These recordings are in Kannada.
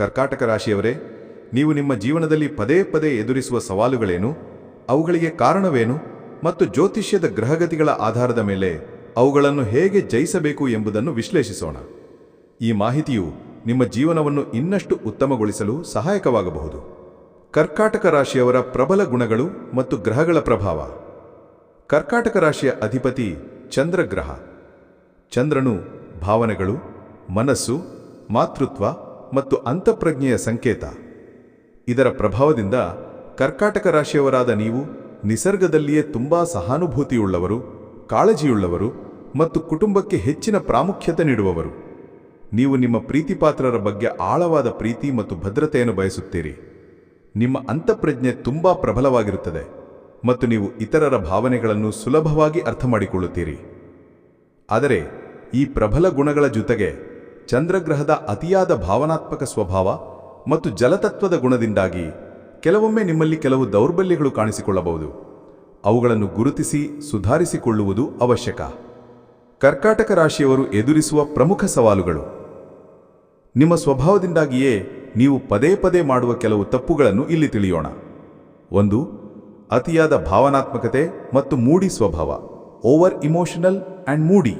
ಕರ್ಕಾಟಕ ರಾಶಿಯವರೇ, ನೀವು ನಿಮ್ಮ ಜೀವನದಲ್ಲಿ ಪದೇ ಪದೇ ಎದುರಿಸುವ ಸವಾಲುಗಳೇನು? ಅವುಗಳಿಗೆ ಕಾರಣವೇನು? ಮತ್ತು ಜ್ಯೋತಿಷ್ಯದ ಗ್ರಹಗತಿಗಳ ಆಧಾರದ ಮೇಲೆ ಅವುಗಳನ್ನು ಹೇಗೆ ಜಯಿಸಬೇಕು ಎಂಬುದನ್ನು ವಿಶ್ಲೇಷಿಸೋಣ. ಈ ಮಾಹಿತಿಯು ನಿಮ್ಮ ಜೀವನವನ್ನು ಇನ್ನಷ್ಟು ಉತ್ತಮಗೊಳಿಸಲು ಸಹಾಯಕವಾಗಬಹುದು. ಕರ್ಕಾಟಕ ರಾಶಿಯವರ ಪ್ರಬಲ ಗುಣಗಳು ಮತ್ತು ಗ್ರಹಗಳ ಪ್ರಭಾವ. ಕರ್ಕಾಟಕ ರಾಶಿಯ ಅಧಿಪತಿ ಚಂದ್ರಗ್ರಹ ಚಂದ್ರನು ಭಾವನೆಗಳು, ಮನಸ್ಸು, ಮಾತೃತ್ವ ಮತ್ತು ಅಂತಃಪ್ರಜ್ಞೆಯ ಸಂಕೇತ. ಇದರ ಪ್ರಭಾವದಿಂದ ಕರ್ಕಾಟಕ ರಾಶಿಯವರಾದ ನೀವು ನಿಸರ್ಗದಲ್ಲಿಯೇ ತುಂಬಾ ಸಹಾನುಭೂತಿಯುಳ್ಳವರು, ಕಾಳಜಿಯುಳ್ಳವರು ಮತ್ತು ಕುಟುಂಬಕ್ಕೆ ಹೆಚ್ಚಿನ ಪ್ರಾಮುಖ್ಯತೆ ನೀಡುವವರು. ನೀವು ನಿಮ್ಮ ಪ್ರೀತಿಪಾತ್ರರ ಬಗ್ಗೆ ಆಳವಾದ ಪ್ರೀತಿ ಮತ್ತು ಭದ್ರತೆಯನ್ನು ಬಯಸುತ್ತೀರಿ. ನಿಮ್ಮ ಅಂತಃಪ್ರಜ್ಞೆ ತುಂಬಾ ಪ್ರಬಲವಾಗಿರುತ್ತದೆ ಮತ್ತು ನೀವು ಇತರರ ಭಾವನೆಗಳನ್ನು ಸುಲಭವಾಗಿ ಅರ್ಥ ಮಾಡಿಕೊಳ್ಳುತ್ತೀರಿ ಆದರೆ ಈ ಪ್ರಬಲ ಗುಣಗಳ ಜೊತೆಗೆ ಚಂದ್ರಗ್ರಹದ ಅತಿಯಾದ ಭಾವನಾತ್ಮಕ ಸ್ವಭಾವ ಮತ್ತು ಜಲತತ್ವದ ಗುಣದಿಂದಾಗಿ ಕೆಲವೊಮ್ಮೆ ನಿಮ್ಮಲ್ಲಿ ಕೆಲವು ದೌರ್ಬಲ್ಯಗಳು ಕಾಣಿಸಿಕೊಳ್ಳಬಹುದು. ಅವುಗಳನ್ನು ಗುರುತಿಸಿ ಸುಧಾರಿಸಿಕೊಳ್ಳುವುದು ಅವಶ್ಯಕ. ಕರ್ಕಾಟಕ ರಾಶಿಯವರು ಎದುರಿಸುವ ಪ್ರಮುಖ ಸವಾಲುಗಳು. ನಿಮ್ಮ ಸ್ವಭಾವದಿಂದಾಗಿಯೇ ನೀವು ಪದೇ ಪದೇ ಮಾಡುವ ಕೆಲವು ತಪ್ಪುಗಳನ್ನು ಇಲ್ಲಿ ತಿಳಿಯೋಣ. ಒಂದು, ಅತಿಯಾದ ಭಾವನಾತ್ಮಕತೆ ಮತ್ತು ಮೂಡಿ ಸ್ವಭಾವ, ಓವರ್ ಇಮೋಷನಲ್ ಆ್ಯಂಡ್ ಮೂಡಿ.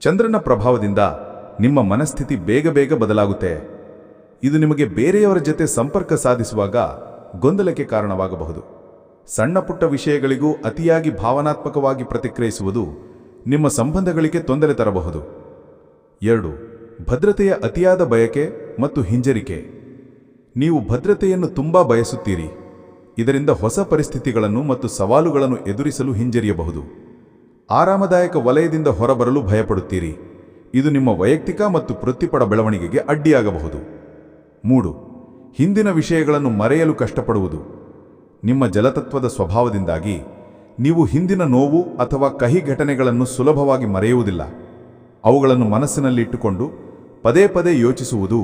ಚಂದ್ರನ ಪ್ರಭಾವದಿಂದ ನಿಮ್ಮ ಮನಸ್ಥಿತಿ ಬೇಗ ಬೇಗ ಬದಲಾಗುತ್ತೆ. ಇದು ನಿಮಗೆ ಬೇರೆಯವರ ಜೊತೆ ಸಂಪರ್ಕ ಸಾಧಿಸುವಾಗ ಗೊಂದಲಕ್ಕೆ ಕಾರಣವಾಗಬಹುದು. ಸಣ್ಣ ಪುಟ್ಟ ವಿಷಯಗಳಿಗೂ ಅತಿಯಾಗಿ ಭಾವನಾತ್ಮಕವಾಗಿ ಪ್ರತಿಕ್ರಿಯಿಸುವುದು ನಿಮ್ಮ ಸಂಬಂಧಗಳಿಗೆ ತೊಂದರೆ ತರಬಹುದು. ಎರಡು, ಭದ್ರತೆಯ ಅತಿಯಾದ ಬಯಕೆ ಮತ್ತು ಹಿಂಜರಿಕೆ. ನೀವು ಭದ್ರತೆಯನ್ನು ತುಂಬಾ ಬಯಸುತ್ತೀರಿ. ಇದರಿಂದ ಹೊಸ ಪರಿಸ್ಥಿತಿಗಳನ್ನು ಮತ್ತು ಸವಾಲುಗಳನ್ನು ಎದುರಿಸಲು ಹಿಂಜರಿಯಬಹುದು. ಆರಾಮದಾಯಕ ವಲಯದಿಂದ ಹೊರಬರಲು ಭಯಪಡುತ್ತೀರಿ. ಇದು ನಿಮ್ಮ ವೈಯಕ್ತಿಕ ಮತ್ತು ವೃತ್ತಿಪರ ಬೆಳವಣಿಗೆಗೆ ಅಡ್ಡಿಯಾಗಬಹುದು. ಮೂಡು ಹಿಂದಿನ ವಿಷಯಗಳನ್ನು ಮರೆಯಲು ಕಷ್ಟಪಡುವುದು. ನಿಮ್ಮ ಜಲತತ್ವದ ಸ್ವಭಾವದಿಂದಾಗಿ ನೀವು ಹಿಂದಿನ ನೋವು ಅಥವಾ ಕಹಿ ಘಟನೆಗಳನ್ನು ಸುಲಭವಾಗಿ ಮರೆಯುವುದಿಲ್ಲ. ಅವುಗಳನ್ನು ಮನಸ್ಸಿನಲ್ಲಿಟ್ಟುಕೊಂಡು ಪದೇ ಪದೇ ಯೋಚಿಸುವುದು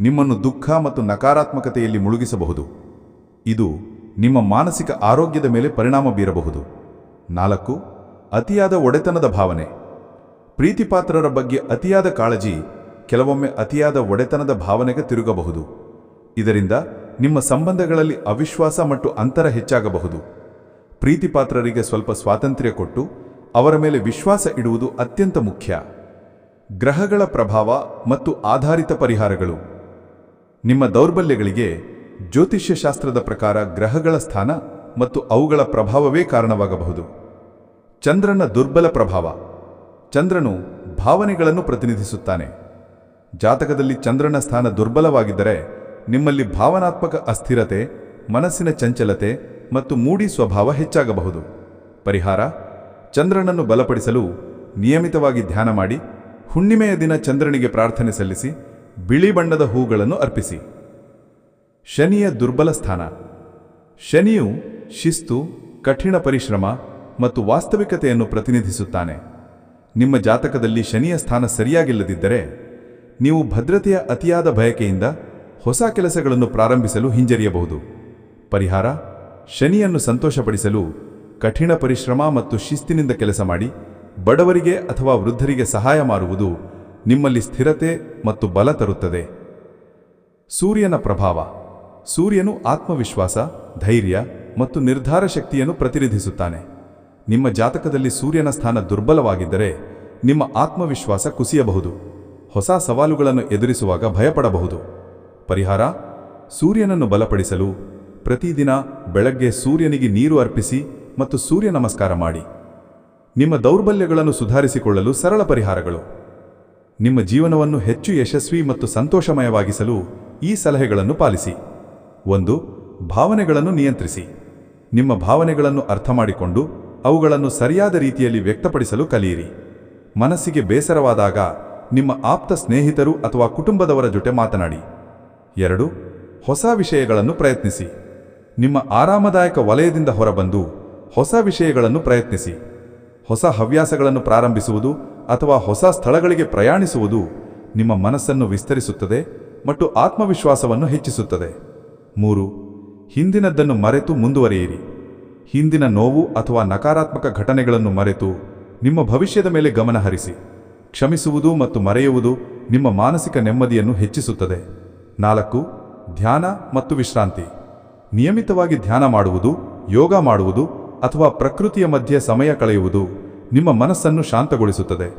ನಿಮ್ಮನ್ನು ದುಃಖ ಮತ್ತು ನಕಾರಾತ್ಮಕತೆಯಲ್ಲಿ ಮುಳುಗಿಸಬಹುದು. ಇದು ನಿಮ್ಮ ಮಾನಸಿಕ ಆರೋಗ್ಯದ ಮೇಲೆ ಪರಿಣಾಮ ಬೀರಬಹುದು. ನಾಲ್ಕು, ಅತಿಯಾದ ಒಡೆತನದ ಭಾವನೆ. ಪ್ರೀತಿಪಾತ್ರರ ಬಗ್ಗೆ ಅತಿಯಾದ ಕಾಳಜಿ, ಕೆಲವೊಮ್ಮೆ ಅತಿಯಾದ ಒಡೆತನದ ಭಾವನೆಗೆ ತಿರುಗಬಹುದು. ಇದರಿಂದ ನಿಮ್ಮ ಸಂಬಂಧಗಳಲ್ಲಿ ಅವಿಶ್ವಾಸ ಮತ್ತು ಅಂತರ ಹೆಚ್ಚಾಗಬಹುದು. ಪ್ರೀತಿಪಾತ್ರರಿಗೆ ಸ್ವಲ್ಪ ಸ್ವಾತಂತ್ರ್ಯ ಕೊಟ್ಟು, ಅವರ ಮೇಲೆ ವಿಶ್ವಾಸ ಇಡುವುದು ಅತ್ಯಂತ ಮುಖ್ಯ. ಗ್ರಹಗಳ ಪ್ರಭಾವ ಮತ್ತು ಆಧಾರಿತ ಪರಿಹಾರಗಳು. ನಿಮ್ಮ ದೌರ್ಬಲ್ಯಗಳಿಗೆ ಜ್ಯೋತಿಷ್ಯಶಾಸ್ತ್ರದ ಪ್ರಕಾರ ಗ್ರಹಗಳ ಸ್ಥಾನ ಮತ್ತು ಅವುಗಳ ಪ್ರಭಾವವೇ ಕಾರಣವಾಗಬಹುದು. ಚಂದ್ರನ ದುರ್ಬಲ ಪ್ರಭಾವ. ಚಂದ್ರನು ಭಾವನೆಗಳನ್ನು ಪ್ರತಿನಿಧಿಸುತ್ತಾನೆ. ಜಾತಕದಲ್ಲಿ ಚಂದ್ರನ ಸ್ಥಾನ ದುರ್ಬಲವಾಗಿದ್ದರೆ ನಿಮ್ಮಲ್ಲಿ ಭಾವನಾತ್ಮಕ ಅಸ್ಥಿರತೆ, ಮನಸ್ಸಿನ ಚಂಚಲತೆ ಮತ್ತು ಮೂಡಿ ಸ್ವಭಾವ ಹೆಚ್ಚಾಗಬಹುದು. ಪರಿಹಾರ, ಚಂದ್ರನನ್ನು ಬಲಪಡಿಸಲು ನಿಯಮಿತವಾಗಿ ಧ್ಯಾನ ಮಾಡಿ, ಹುಣ್ಣಿಮೆಯ ದಿನ ಚಂದ್ರನಿಗೆ ಪ್ರಾರ್ಥನೆ ಸಲ್ಲಿಸಿ, ಬಿಳಿ ಬಣ್ಣದ ಹೂಗಳನ್ನು ಅರ್ಪಿಸಿ. ಶನಿಯ ದುರ್ಬಲ ಸ್ಥಾನ. ಶನಿಯು ಶಿಸ್ತು, ಕಠಿಣ ಪರಿಶ್ರಮ ಮತ್ತು ವಾಸ್ತವಿಕತೆಯನ್ನು ಪ್ರತಿನಿಧಿಸುತ್ತಾನೆ. ನಿಮ್ಮ ಜಾತಕದಲ್ಲಿ ಶನಿಯ ಸ್ಥಾನ ಸರಿಯಾಗಿಲ್ಲದಿದ್ದರೆ ನೀವು ಭದ್ರತೆಯ ಅತಿಯಾದ ಬಯಕೆಯಿಂದ ಹೊಸ ಕೆಲಸಗಳನ್ನು ಪ್ರಾರಂಭಿಸಲು ಹಿಂಜರಿಯಬಹುದು. ಪರಿಹಾರ, ಶನಿಯನ್ನು ಸಂತೋಷಪಡಿಸಲು ಕಠಿಣ ಪರಿಶ್ರಮ ಮತ್ತು ಶಿಸ್ತಿನಿಂದ ಕೆಲಸ ಮಾಡಿ, ಬಡವರಿಗೆ ಅಥವಾ ವೃದ್ಧರಿಗೆ ಸಹಾಯ ಮಾಡುವುದು ನಿಮ್ಮಲ್ಲಿ ಸ್ಥಿರತೆ ಮತ್ತು ಬಲ ತರುತ್ತದೆ. ಸೂರ್ಯನ ಪ್ರಭಾವ, ಸೂರ್ಯನು ಆತ್ಮವಿಶ್ವಾಸ, ಧೈರ್ಯ ಮತ್ತು ನಿರ್ಧಾರ ಶಕ್ತಿಯನ್ನು ಪ್ರತಿನಿಧಿಸುತ್ತಾನೆ. ನಿಮ್ಮ ಜಾತಕದಲ್ಲಿ ಸೂರ್ಯನ ಸ್ಥಾನ ದುರ್ಬಲವಾಗಿದ್ದರೆ ನಿಮ್ಮ ಆತ್ಮವಿಶ್ವಾಸ ಕುಸಿಯಬಹುದು. ಹೊಸ ಸವಾಲುಗಳನ್ನು ಎದುರಿಸುವಾಗ ಭಯಪಡಬಹುದು. ಪರಿಹಾರ, ಸೂರ್ಯನನ್ನು ಬಲಪಡಿಸಲು ಪ್ರತಿದಿನ ಬೆಳಗ್ಗೆ ಸೂರ್ಯನಿಗೆ ನೀರು ಅರ್ಪಿಸಿ ಮತ್ತು ಸೂರ್ಯ ನಮಸ್ಕಾರ ಮಾಡಿ. ನಿಮ್ಮ ದೌರ್ಬಲ್ಯಗಳನ್ನು ಸುಧಾರಿಸಿಕೊಳ್ಳಲು ಸರಳ ಪರಿಹಾರಗಳು. ನಿಮ್ಮ ಜೀವನವನ್ನು ಹೆಚ್ಚು ಯಶಸ್ವಿ ಮತ್ತು ಸಂತೋಷಮಯವಾಗಿಸಲು ಈ ಸಲಹೆಗಳನ್ನು ಪಾಲಿಸಿ. ಒಂದು, ಭಾವನೆಗಳನ್ನು ನಿಯಂತ್ರಿಸಿ. ನಿಮ್ಮ ಭಾವನೆಗಳನ್ನು ಅರ್ಥ ಮಾಡಿಕೊಂಡು ಅವುಗಳನ್ನು ಸರಿಯಾದ ರೀತಿಯಲ್ಲಿ ವ್ಯಕ್ತಪಡಿಸಲು ಕಲಿಯಿರಿ. ಮನಸ್ಸಿಗೆ ಬೇಸರವಾದಾಗ ನಿಮ್ಮ ಆಪ್ತ ಸ್ನೇಹಿತರು ಅಥವಾ ಕುಟುಂಬದವರ ಜೊತೆ ಮಾತನಾಡಿ. ಎರಡು, ಹೊಸ ವಿಷಯಗಳನ್ನು ಪ್ರಯತ್ನಿಸಿ. ನಿಮ್ಮ ಆರಾಮದಾಯಕ ವಲಯದಿಂದ ಹೊರಬಂದು ಹೊಸ ವಿಷಯಗಳನ್ನು ಪ್ರಯತ್ನಿಸಿ. ಹೊಸ ಹವ್ಯಾಸಗಳನ್ನು ಪ್ರಾರಂಭಿಸುವುದು ಅಥವಾ ಹೊಸ ಸ್ಥಳಗಳಿಗೆ ಪ್ರಯಾಣಿಸುವುದು ನಿಮ್ಮ ಮನಸ್ಸನ್ನು ವಿಸ್ತರಿಸುತ್ತದೆ ಮತ್ತು ಆತ್ಮವಿಶ್ವಾಸವನ್ನು ಹೆಚ್ಚಿಸುತ್ತದೆ. ಮೂರು, ಹಿಂದಿನದ್ದನ್ನು ಮರೆತು ಮುಂದುವರಿಯಿರಿ. ಹಿಂದಿನ ನೋವು ಅಥವಾ ನಕಾರಾತ್ಮಕ ಘಟನೆಗಳನ್ನು ಮರೆತು ನಿಮ್ಮ ಭವಿಷ್ಯದ ಮೇಲೆ ಗಮನಹರಿಸಿ ಕ್ಷಮಿಸುವುದು ಮತ್ತು ಮರೆಯುವುದು ನಿಮ್ಮ ಮಾನಸಿಕ ನೆಮ್ಮದಿಯನ್ನು ಹೆಚ್ಚಿಸುತ್ತದೆ. ನಾಲ್ಕು, ಧ್ಯಾನ ಮತ್ತು ವಿಶ್ರಾಂತಿ. ನಿಯಮಿತವಾಗಿ ಧ್ಯಾನ ಮಾಡುವುದು, ಯೋಗ ಮಾಡುವುದು ಅಥವಾ ಪ್ರಕೃತಿಯ ಮಧ್ಯೆ ಸಮಯ ಕಳೆಯುವುದು ನಿಮ್ಮ ಮನಸ್ಸನ್ನು ಶಾಂತಗೊಳಿಸುತ್ತದೆ.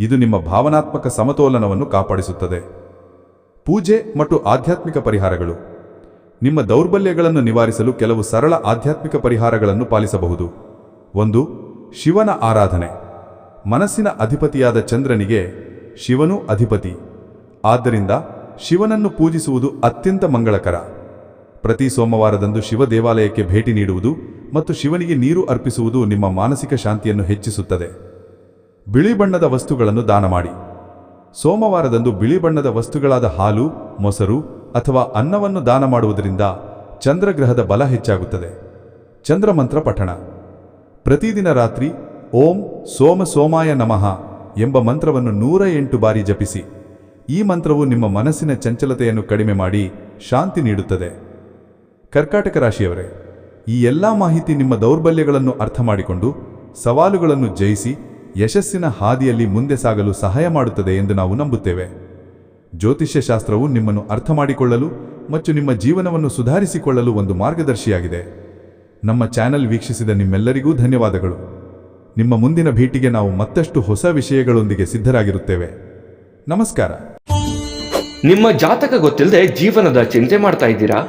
ಇದು ನಿಮ್ಮ ಭಾವನಾತ್ಮಕ ಸಮತೋಲನವನ್ನು ಕಾಪಾಡಿಸುತ್ತದೆ. ಪೂಜೆ ಮತ್ತು ಆಧ್ಯಾತ್ಮಿಕ ಪರಿಹಾರಗಳು. ನಿಮ್ಮ ದೌರ್ಬಲ್ಯಗಳನ್ನು ನಿವಾರಿಸಲು ಕೆಲವು ಸರಳ ಆಧ್ಯಾತ್ಮಿಕ ಪರಿಹಾರಗಳನ್ನು ಪಾಲಿಸಬಹುದು. ಒಂದು, ಶಿವನ ಆರಾಧನೆ. ಮನಸ್ಸಿನ ಅಧಿಪತಿಯಾದ ಚಂದ್ರನಿಗೆ ಶಿವನು ಅಧಿಪತಿ. ಆದ್ದರಿಂದ ಶಿವನನ್ನು ಪೂಜಿಸುವುದು ಅತ್ಯಂತ ಮಂಗಳಕರ. ಪ್ರತಿ ಸೋಮವಾರದಂದು ಶಿವ ದೇವಾಲಯಕ್ಕೆ ಭೇಟಿ ನೀಡುವುದು ಮತ್ತು ಶಿವನಿಗೆ ನೀರು ಅರ್ಪಿಸುವುದು ನಿಮ್ಮ ಮಾನಸಿಕ ಶಾಂತಿಯನ್ನು ಹೆಚ್ಚಿಸುತ್ತದೆ. ಬಿಳಿ ಬಣ್ಣದ ವಸ್ತುಗಳನ್ನು ದಾನ ಮಾಡಿ. ಸೋಮವಾರದಂದು ಬಿಳಿ ಬಣ್ಣದ ವಸ್ತುಗಳಾದ ಹಾಲು, ಮೊಸರು ಅಥವಾ ಅನ್ನವನ್ನು ದಾನ ಮಾಡುವುದರಿಂದ ಚಂದ್ರಗ್ರಹದ ಬಲ ಹೆಚ್ಚಾಗುತ್ತದೆ. ಚಂದ್ರಮಂತ್ರ ಪಠಣ. ಪ್ರತಿದಿನ ರಾತ್ರಿ ಓಂ ಸೋಮ ಸೋಮಾಯ ನಮಃ ಎಂಬ ಮಂತ್ರವನ್ನು ನೂರ ಎಂಟು ಬಾರಿ ಜಪಿಸಿ. ಈ ಮಂತ್ರವು ನಿಮ್ಮ ಮನಸ್ಸಿನ ಚಂಚಲತೆಯನ್ನು ಕಡಿಮೆ ಮಾಡಿ ಶಾಂತಿ ನೀಡುತ್ತದೆ. ಕರ್ಕಾಟಕ ರಾಶಿಯವರೇ, ಈ ಎಲ್ಲ ಮಾಹಿತಿ ನಿಮ್ಮ ದೌರ್ಬಲ್ಯಗಳನ್ನು ಅರ್ಥ ಮಾಡಿಕೊಂಡು ಸವಾಲುಗಳನ್ನು ಜಯಿಸಿ ಯಶಸ್ಸಿನ ಹಾದಿಯಲ್ಲಿ ಮುಂದೆ ಸಾಗಲು ಸಹಾಯ ಮಾಡುತ್ತದೆ ಎಂದು ನಾವು ನಂಬುತ್ತೇವೆ. ಜ್ಯೋತಿಷ್ಯ ಶಾಸ್ತ್ರವು ನಿಮ್ಮನ್ನು ಅರ್ಥ ಮಾಡಿಕೊಳ್ಳಲು ಮತ್ತು ನಿಮ್ಮ ಜೀವನವನ್ನು ಸುಧಾರಿಸಿಕೊಳ್ಳಲು ಒಂದು ಮಾರ್ಗದರ್ಶಿಯಾಗಿದೆ. ನಮ್ಮ ಚಾನೆಲ್ ವೀಕ್ಷಿಸಿದ ನಿಮ್ಮೆಲ್ಲರಿಗೂ ಧನ್ಯವಾದಗಳು. ನಿಮ್ಮ ಮುಂದಿನ ಭೇಟಿಗೆ ನಾವು ಮತ್ತಷ್ಟು ಹೊಸ ವಿಷಯಗಳೊಂದಿಗೆ ಸಿದ್ಧರಾಗಿರುತ್ತೇವೆ. ನಮಸ್ಕಾರ. ನಿಮ್ಮ ಜಾತಕ ಗೊತ್ತಿಲ್ಲದೆ ಜೀವನದ ಚಿಂತೆ ಮಾಡ್ತಾ ಇದ್ದೀರಾ?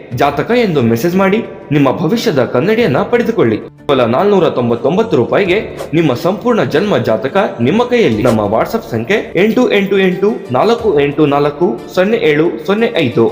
ಜಾತಕ ಎಂದು ಮೆಸೇಜ್ ಮಾಡಿ, ನಿಮ್ಮ ಭವಿಷ್ಯದ ಕನ್ನಡಿಯನ್ನ ಪಡೆದುಕೊಳ್ಳಿ. ಕೇವಲ ನಾಲ್ನೂರ ತೊಂಬತ್ತೊಂಬತ್ತು ರೂಪಾಯಿಗೆ ನಿಮ್ಮ ಸಂಪೂರ್ಣ ಜನ್ಮ ಜಾತಕ ನಿಮ್ಮ ಕೈಯಲ್ಲಿ. ನಮ್ಮ ವಾಟ್ಸ್ಆಪ್ ಸಂಖ್ಯೆ ಎಂಟು ಎಂಟು ಎಂಟು ನಾಲ್ಕು ಎಂಟು ನಾಲ್ಕು ಸೊನ್ನೆ ಏಳು ಸೊನ್ನೆ ಐದು.